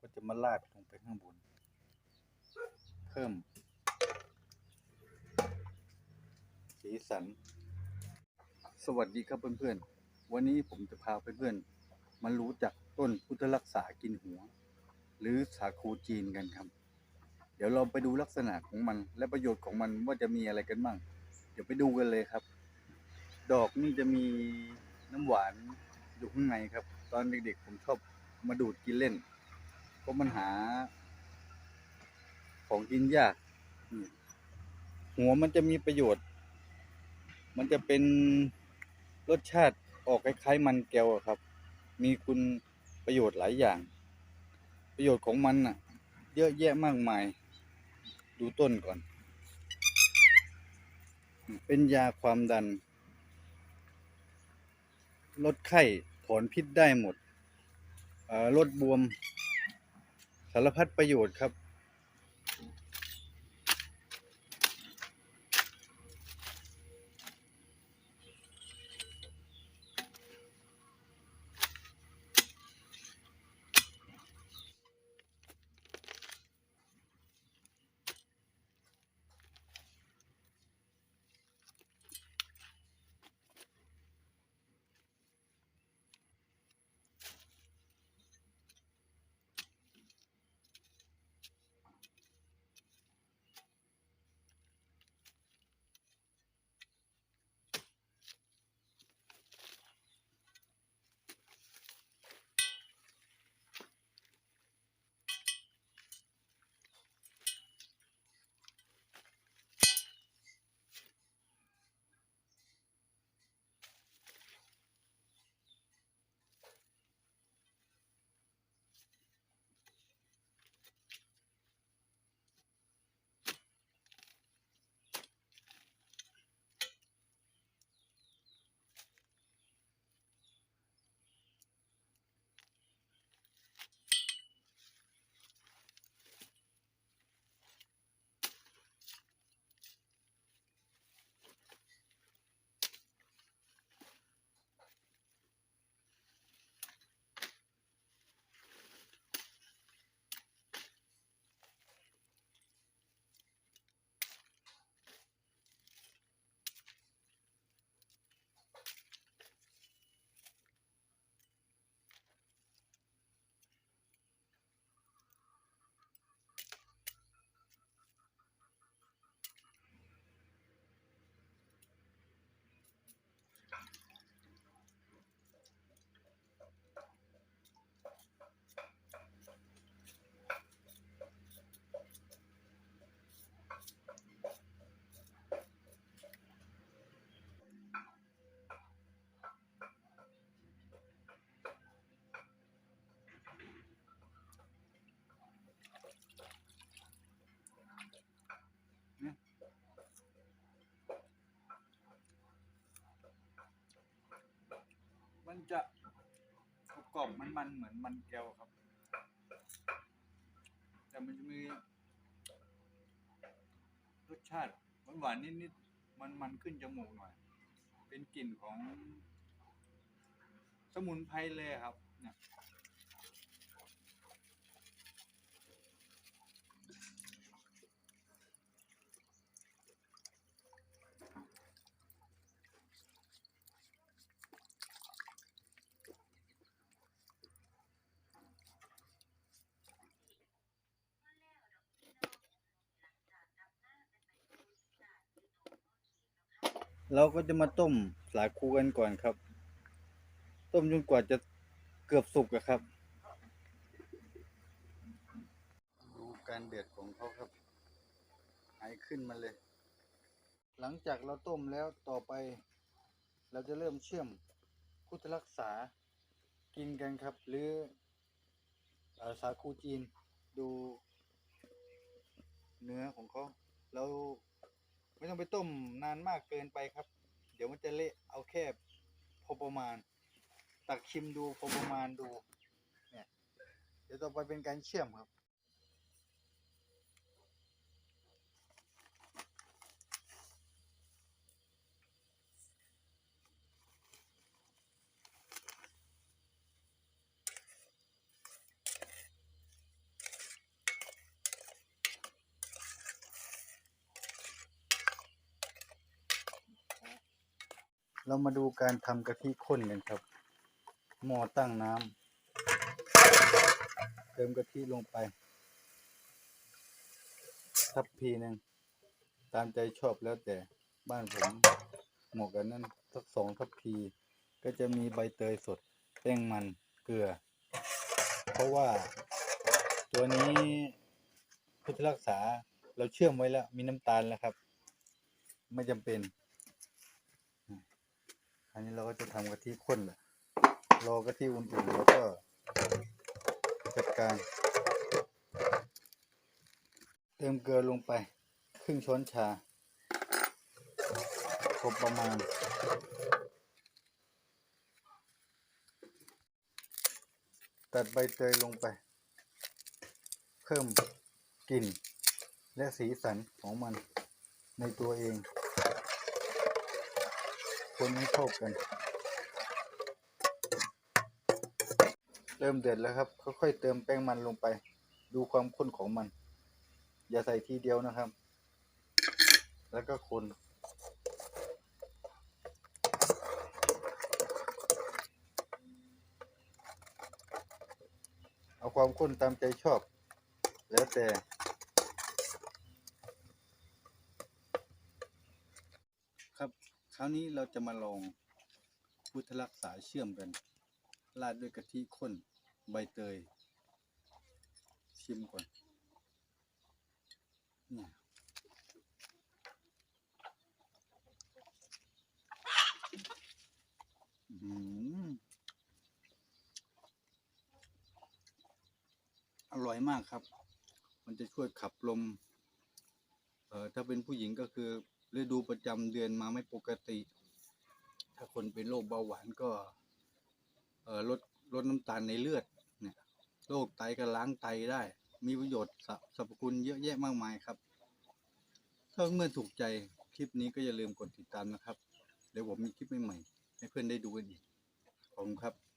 ก็จะมาราดลงไปข้างบน เพิ่ม สีสัน สวัสดีครับเพื่อนๆ วันนี้ผมจะพาเพื่อนๆ มารู้จักต้นพุทธรักษากินหัว หรือสาคูจีนกันครับ เดี๋ยวเราไปดูลักษณะของมันและประโยชน์ของมันว่าจะมีอะไรกันบ้าง เดี๋ยวไปดูกันเลยครับ ดอกนี่จะมีน้ำหวานอยู่ข้างในครับ ตอนเด็กๆผมชอบมาดูดกินเล่น เพราะมันหา ของกินยากหัวมันจะมีประโยชน์ มันจะเป็นรสชาติออกคล้ายๆ มันแก้วครับ มีคุณประโยชน์หลายอย่าง ประโยชน์ของมันน่ะ เยอะแยะมากมาย ดูต้นก่อน เป็นยาความดัน ลดไข้ ถอนพิษได้หมดลดบวม สารพัดประโยชน์ครับ กรอบมันมันเหมือนมันแก้วครับ แต่มันจะมีรสชาติหวานๆนิดๆมันๆขึ้นจมูกหน่อย เป็นกลิ่นของ สมุนไพรเลยครับเนี่ย เราก็จะมาต้มสาคูกันก่อนครับ ต้มจนกว่าจะเกือบสุกอะครับดูการเดือดของเขาครับหายขึ้นมาเลย หลังจากเราต้มแล้วต่อไป เราจะเริ่มเชื่อมพุทธรักษากินกันครับ หรือสาคูจีนดูเนื้อของเขาเรา ไม่ต้องไปต้มนานมากเกินไปครับ เดี๋ยวมันจะเละเอาแค่พอประมาณ ตักชิมดูพอประมาณดู เนี่ย เดี๋ยวต่อไปเป็นการเชื่อมครับ เรามาดูการทำกะทิข้นกันครับ หม้อตั้งน้ำเติมกะทิลงไป ทัพพีหนึ่งตามใจชอบแล้วแต่บ้านผมหมาะกันนั้นสักสองทัพพี ก็จะมีใบเตยสดแป้งมันเกลือ เพราะว่าตัวนี้พุทธรักษาเราเชื่อมไว้แล้ว มีน้ำตาลแล้วครับ ไม่จำเป็น นนี้เราก็จะทำกะทิข้นแหละรอกะทิอุ่นๆแล้วก็จัดการ เติมเกลือลงไปครึ่งช้อนชาพอประมาณ ตัดใบเตยลงไป เพิ่มกลิ่นและสีสันของมันในตัวเอง คนให้เข้ากัน เริ่มเดือดแล้วครับ ค่อยๆเติมแป้งมันลงไป ดูความข้นของมัน อย่าใส่ทีเดียวนะครับ แล้วก็คนเอาความข้นตามใจชอบ แล้วแต่ ครับ ค ราวนี้เราจะมาลองพุทธรักษาเชื่อมกัน ราดด้วยกะทิข้นใบเตย ชิมก่อนเนี่ยอื้อหืออร่อยมากครับ มันจะช่วยขับลม เอ่อ ถ้าเป็นผู้หญิงก็คือ ฤดูประจำเดือนมาไม่ปกติ ถ้าคนเป็นโรคเบาหวานก็เอ่อลดลดน้ำตาลในเลือดเนี่ยโรคไตก็ล้างไตได้ มีประโยชน์สรรพคุณเยอะแยะมากมายครับ ถ้าเมื่อนถูกใจคลิปนี้ก็อย่าลืมกดติดตามนะครับ เดี๋ยวผมมีคลิปใหม่ๆให้เพื่อนได้ดูกันอีกขอบคุณครับ